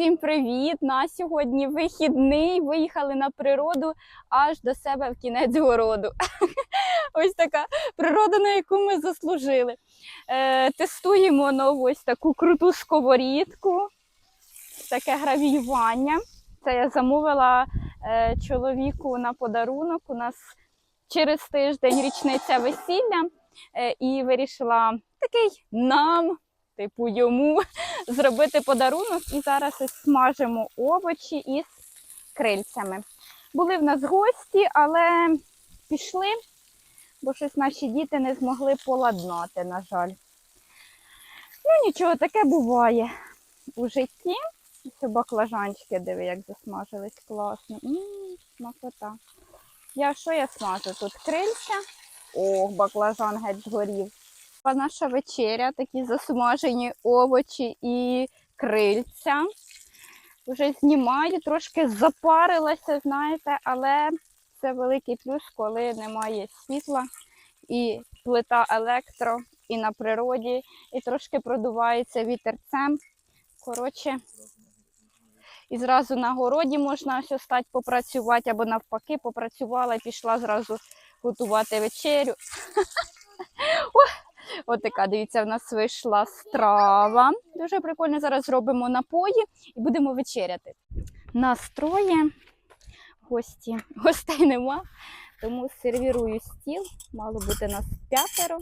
Всім привіт! На сьогодні вихідний. Виїхали на природу аж до себе в кінець городу. Ось така природа, на яку ми заслужили. Е, тестуємо нову ось таку круту сковорідку, таке гравіювання. Це я замовила е, чоловіку на подарунок. У нас через тиждень річниця весілля, е, і вирішила такий нам, типу йому, зробити подарунок. І зараз смажимо овочі із крильцями. Були в нас гості, але пішли, бо щось наші діти не змогли поладнати, на жаль. Ну, нічого, таке буває у житті. Це баклажанчики, диви, як засмажились класно. Ммм, смакота. Я що я смажу? Тут крильця. Ох, баклажан геть згорів. Наша вечеря, такі засмажені овочі і крильця. Вже знімаю, трошки запарилася, знаєте, але це великий плюс, коли немає світла і плита електро, і на природі, і трошки продувається вітерцем. Коротше, і зразу на городі можна ось стати попрацювати, або навпаки, попрацювала і пішла зразу готувати вечерю. Ось така, дивіться, в нас вийшла страва. Дуже прикольно. Зараз зробимо напої і будемо вечеряти. Нас троє, гості, гостей нема, тому сервірую стіл. Мало бути нас п'ятеро.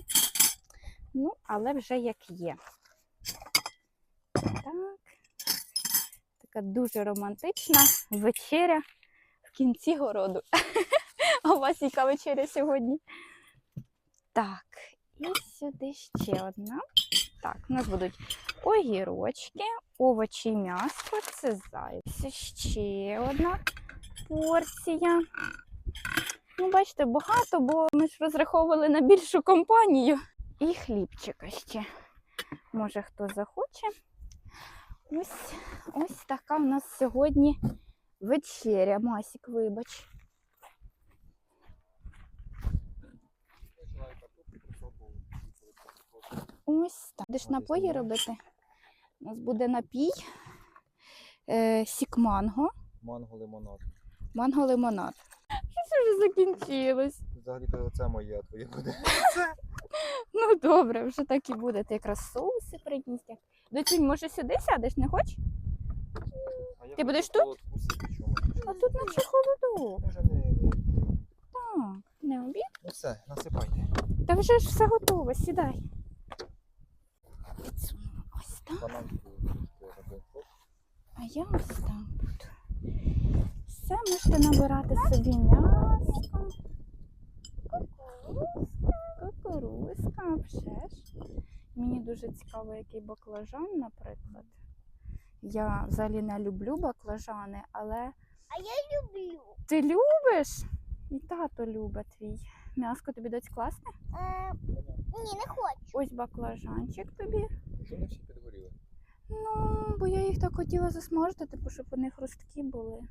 Ну, але вже як є. Так. Така дуже романтична вечеря в кінці городу. А у вас яка вечеря сьогодні? Так, і сюди ще одна. Так, у нас будуть огірочки, овочі м'ясо, це зайве. Ще одна порція. Ну, бачите, багато, бо ми ж розраховували на більшу компанію. І хлібчика ще. Може, хто захоче. Ось, ось така у нас сьогодні вечеря. Масік, вибач. Ось так. Будеш напої робити? У нас буде напій, е, сік манго, Манго лимонад. манго лимонад. Що вже закінчилось? Взагалі то це моє, а твоє буде. Ну добре, вже так і буде. Ти якраз соуси приніс. як. Може сюди сядеш, не хочеш? А я Ти будеш хочу тут? сіпічому. А тут наче холодок. Може не, не. Так, не обід. Ну все, насипайте. Та вже ж все готово, сідай. Бананку робив. а я ось так буду. Все, можете набирати собі м'ясо. Кукурузка, а вже ж. Мені дуже цікаво, який баклажан, наприклад. Я взагалі не люблю баклажани, але А я люблю. ти любиш? І тато любить твій. М'яско тобі дать класне? Е, ні, не хочу. Ось баклажанчик тобі. Що не всі підгоріли? Ну, бо я їх так хотіла засмажити, типу, щоб вони хрусткі були.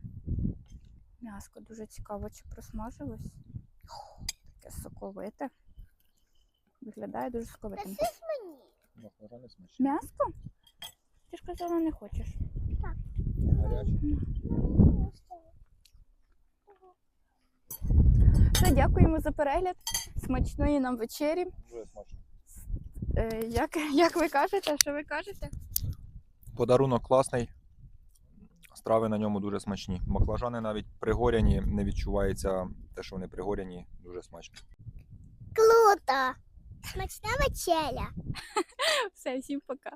М'яско дуже цікаво, чи просмажилось. Таке соковите. Виглядає дуже соковитим. Мені. М'яско? Ти ж казала, не хочеш. Гарячі. Все, дякуємо за перегляд. Смачної нам вечері. Дуже смачно. Е, як, як ви кажете, що ви кажете? Подарунок класний. Страви на ньому дуже смачні. Баклажани навіть пригоряні, не відчувається те, що вони пригоряні, дуже смачно. Круто. Смачна вечеря. Все, всім пока.